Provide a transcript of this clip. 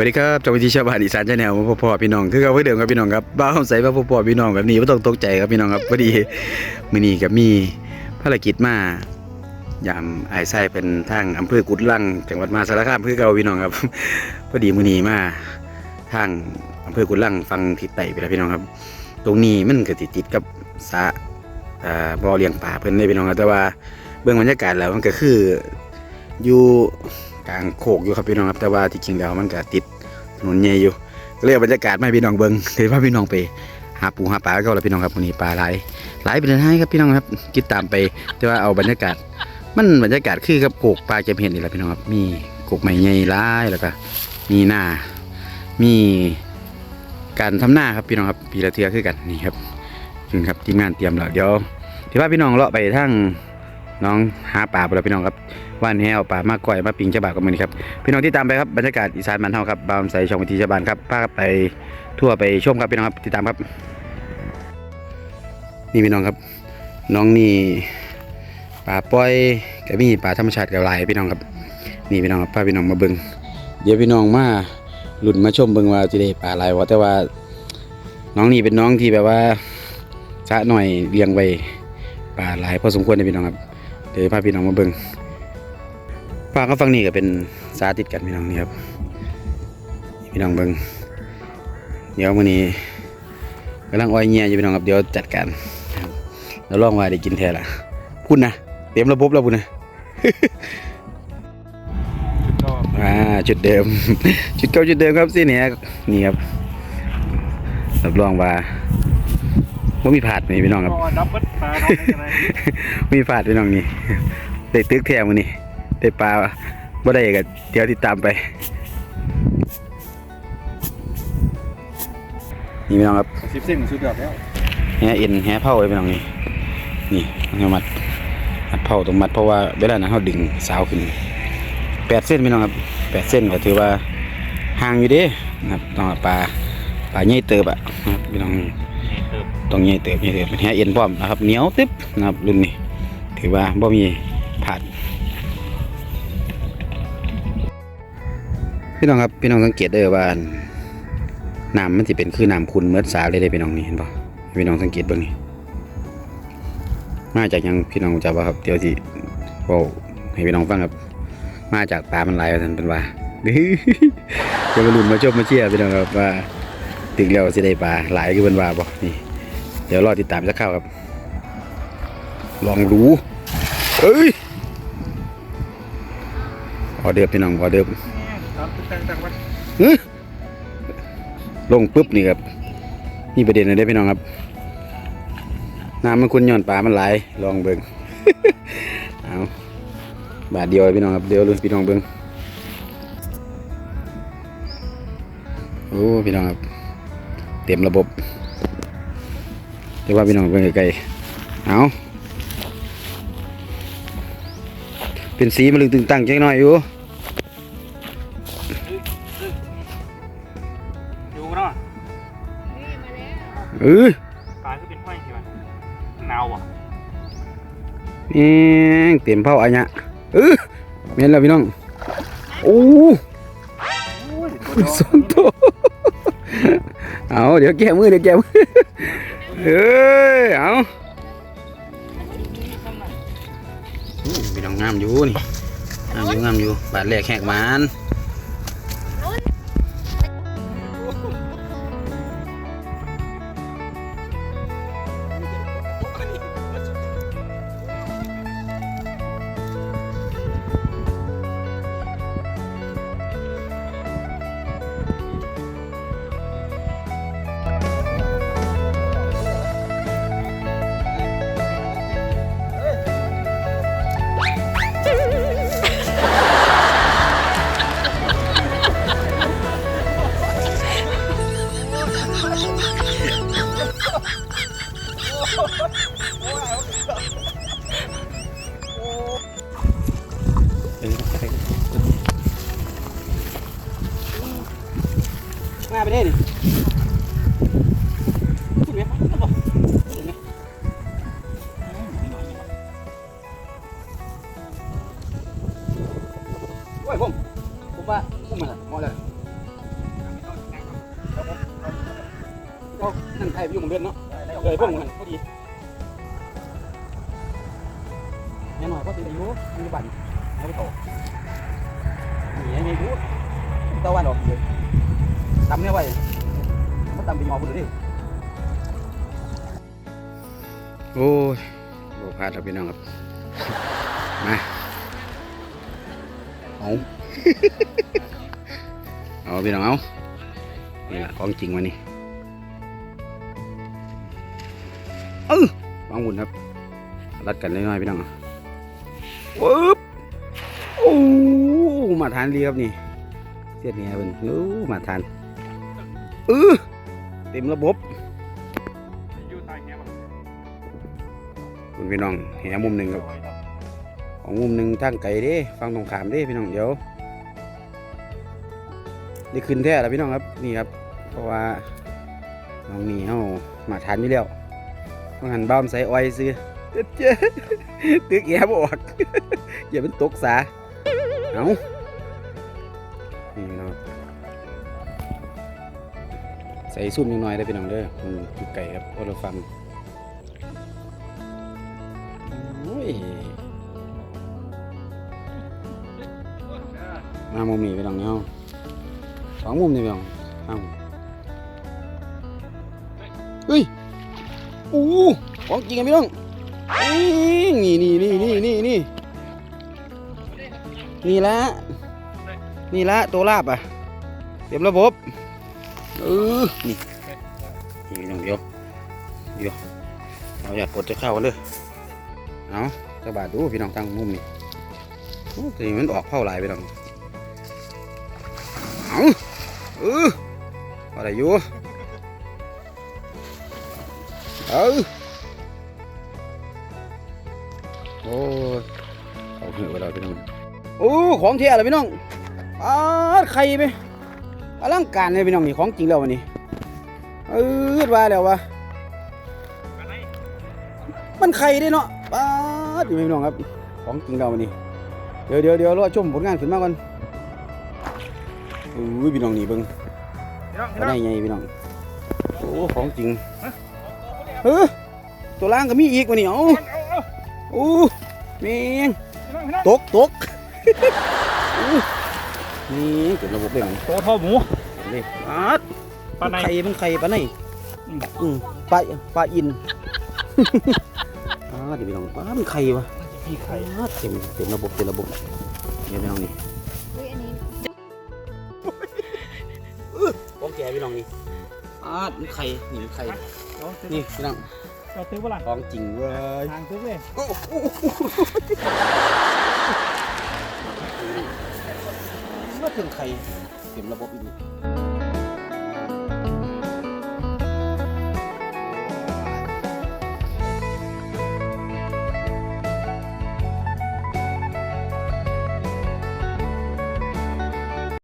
สวัสดีครับจอมวิธีชาวบ้านอีสานชาแนลมาพบพ่อพี่น้องคือเขาเพื่อเดิมครับพี่น้องครับบ้าใส่มาพบพ่อพี่น้องแบบนี้ไม่ต้องตกใจครับพี่น้องครับพอดีมื้อนี้กับมีภารกิจมายามไอ้ไส้เป็นทางอำเภอกุดลังจังหวัดมาสารคามคือเก่าพี่น้องครับพอดีมื้อนี้มาทางอำเภอกุดลังฟังทิศใต้ไปแล้วพี่น้องครับ ตรงนี้มันก็ติดติดกับสะอ่าบ่อเลี้ยงปลาเพิ่นเลยพี่น้องครับแต่ว่าเบื้องบรรยากาศแล้วมันก็คืออยู่ กลางโคกอยู่ครับพี่น้องครับแต่ว่าที่จริงแล้วมันก็ติดถนนใหญ่อยู่ก็เลยเอาบรรยากาศไมาให้พี่น้องเบิ่งเห็นว่าพี่น้องไปหาปูหาปลาก็แล้วพี่น้องครับวันนี้ปลาหลายหลายเป็นให้ครับพี่น้องครับคิดตามไปแต่ว่าเอาบรรยากาศ มันบรรยากาศคือกับโกกปลาเก็บเห็ดนี่แหละพี่น้องครับมีโกกใหม่ใหญ่หลายแล้วก็มีหน้ามีการทำหน้าครับพี่น้องครับปีละเทือคือกันนี่ครับถึงครับทีมงานเตรียมแล้วเดี๋ยวที่ว่าพี่น้องเลาะไปทั้ง น้องหาปลาไปแล้วพี่น้องครับว่านแหวปลามาก่อยมาปิงเจ้าบากับมือนี้ครับพี่น้องที่ตามไปครับบรรยากาศอีสานบ้านเฮาครับบาวใส่ช่องวิธีชาบ้านครับพาไปทั่วไปชมครับพี่น้องครับติดตามครับ นี่พี่น้องครับ น้องนี่ปลาปล่อยก็มีปลาธรรมชาติกับลายพี่น้องครับนี่พี่น้องครับพาพี่น้องมาเบิ่งเดี๋ยวพี่น้องมาหลุนมาชมเบิ่งว่าจะได้ปลาลายวะแต่ว่า น้องนี่เป็นน้องที่แบบว่าสะหน่อยเลี้ยงไว้ปลาลายพอสมควรเลยพี่น้องครับ เดี๋ยวพาพี่น้องมาเบิ่งปลาก็ฟังนี่ก็เป็นสาติดกันพี่น้องนี่ครับนี่พี่น้องเบิ่งเดี๋ยวมื้อนี้กำลังอ้อยเงียอยู่พี่น้องครับเดี๋ยวจัดการครับแล้วลองว่าได้กินแท้ละพุ่นนะเต็มระบบแล้วพุ่นนะอ่าจุดเดิม จุดเก่าจุดเดิมครับสิเนี่ยนี่ครับรับรองว่า ไม่มีผาดนี่พี่น้องครับก็ดับเบิลปลาน้องได้กันเลยไม่มีผาดพี่น้องนี่ ได้ตึกแถวมือนี่ได้ปลาบ่ได้ก็เดี๋ยวติดตามไป นี่พี่น้องครับสิบเส้นสุดยอดแล้วแหเอ็นแหเผาไว้พี่น้องนี่ นี่เอามัดมัดเผาตรงมัดเพราะว่าเวลานั้นเขาดึงสาวขึ้นแปดเส้นพี่น้องครับแปดเส้นก็ถือว่าห่างอยู่เด้นะครับต้องเอาปลาปลาใหญ่เติบอะนะครับพี่น้อง ต้องใหญ่เติบใหญ่เติบเป็นแหเอ็นพร้อมนะครับเหนียวตึ๊บนะครับรุ่นนี้ ถือว่าบ่มีผาดพี่น้องครับพี่น้องสังเกตเด้อว่าน้ำมันจะเป็นคือน้ำคุณเมื่อสาเลยได้พี่น้องนี่เห็นปะพี่น้องสังเกตเบ้างนี่มาจากยังพี่น้องจะว่าครับเดี๋ยวสิเว้าให้พี่น้องฟังครับ มาจากปลามันไหลายว่าท่านเป็นว่าจะมาลุ้นมาชมมาเชียร์พี่น้องครับว่าถึงแล้วสิได้ปลาไหลคือเป็นว่าบ่นี่ เดี๋ยวรอติดตามสักคราวครับ ลองดูเอ้ยออเดิร์ฟพี่น้องออเดิร์ฟตามตั้งตั้งวัดฮึลงปุ๊บนี่ครับนี่ประเด็นเลยได้อพี่น้องครับ น้ำมันคุณย้อนปลามันไหลายลองเบิ่งเอาบาทเดียวเลยพี่น้องครับเดียวเลยพี่น้องเบิ่งโอ้พี่น้องครับ เต็มระบบ เดี๋ยวว่าพี่น้องเบิ่งไกลๆเอาเป็นสีมันลึงตึงตั้งจังหน่อยอยู่อยู่เนาะเออปลาคือเป็นห้อยใช่ไหมหนาวอะแม่งเต็มเผาอันเนี้ยเออแม่นแล้วพี่น้องโอ้โอ้ยสองตัวเอาเดี๋ยวแก้มือเดี๋ยวแก้มือ เอ้ย เอาพี่น้องงามอยู่นี่งามอยู่งามอยู่บาดแรกแหกหมาน ไปได้ดิคุณเว็บมันบอกโอ้ยผมผมว่าผมมันอะมอเลยก็นั่งไทยไปอยู่เหมือนเดิมเนาะเลยผมมันพอดีแน่นอนก็ตีอายุมีบัตรแล้วไปโตหนียังไงรู้ตะวันออกเลย ตำเนี่ยไว้มันตำเป็นหมอพุ่นดิโอ้ยโลพาดครับพี่น้องครับ มาเอาเอาพี่น้องเอานี่แหละของจริงวันนี้เออวางหุ่นครับ รัดกันเลยหน่อยพี่น้องปึ๊บโอ้มาทานดีครับนี่เสียดเนี่ยเป็นโอ้มาทาน เออเต็มระบบอยู่ใต้แหบ่คุณพี่น้องแหมุมหนึ่งครับของมุมหนึ่งทางไก่เด้ฟังตรงขามเด้พี่น้องเดี๋ยวนี่ขึ้นแท้แล้วพี่น้องครับนี่ครับ เพราะว่าน้องนี่เฮามาทานอยู่แล้วต้องหันบ้ามใส่อ้อยซื้อเจ๊ดเจ๊ตึกแย่บออกอย่าเป็นตกสาเอา ใส่ซุ่มนิดหน่อยได้พี่น้องเด้อมันอยู่ไก่ครับโอเราฟังโอ้ยมามุมนี้ไปลองเนาะสองมุมนี่ไปลองเอาเฮ้ยโอ้ของจริงอะพี่น้องนี่นี่นี่นี่นี่นี่นี่ละนี่ละตัวลาบอะเต็มระบบ เออนี่นี่น้องเดียวเดียวเราอยากกดจะเข้ากันเลยเอากระบาดดูพี่น้องตั้งมุมนี่โอ้ทีนี้มันออกเข้าหลายไปน้องเอาเอออะไรอยู่เออโอ้เอาเหอะไปแล้วพี่น้องโอ้ของเทียอะไรพี่น้องอาไข่ไป อลังการเลยพี่น้องนี่ของจริงแล้ววันนี้เออว่าแล้ววะมันไข่ได้เนาะป้าดอยู่พี่น้องครับ ของจริงแล้ววันนี้ เดี๋ยวเดี๋ยวเดี๋ยวรอชมผลงานขึ้นมาก่อนอุ้ยพี่น้องนี่เบิ่งพี่น้องก็ได้ไงพี่น้องโอ้ของจริงเฮ้ตัวล่างก็มีอีกวะนี่เอ้าเอาเอาโอ้แม่งพี่น้องตกตกโอ้ นี่เกิดระบบเลยมันโตเท่าหมูเลยปาดปลาในไข่มันไข่ปลาไหนอืมอืมปลาปลาอินปาดเดี๋ยวพี่น้องปลามันไข่วะพี่ไข่ปาดเต็มเต็มระบบเต็มระบบเดี๋ยวพี่น้องนี่อุ้ยอันนี้ของแกพี่น้องนี่ปาดมันไข่นี่มันไข่นี่นี่พี่น้องเราซื้อเมื่อไหร่ของจริงเว้ยทางซื้อเลย รื่องไข่เขียมระบบอีก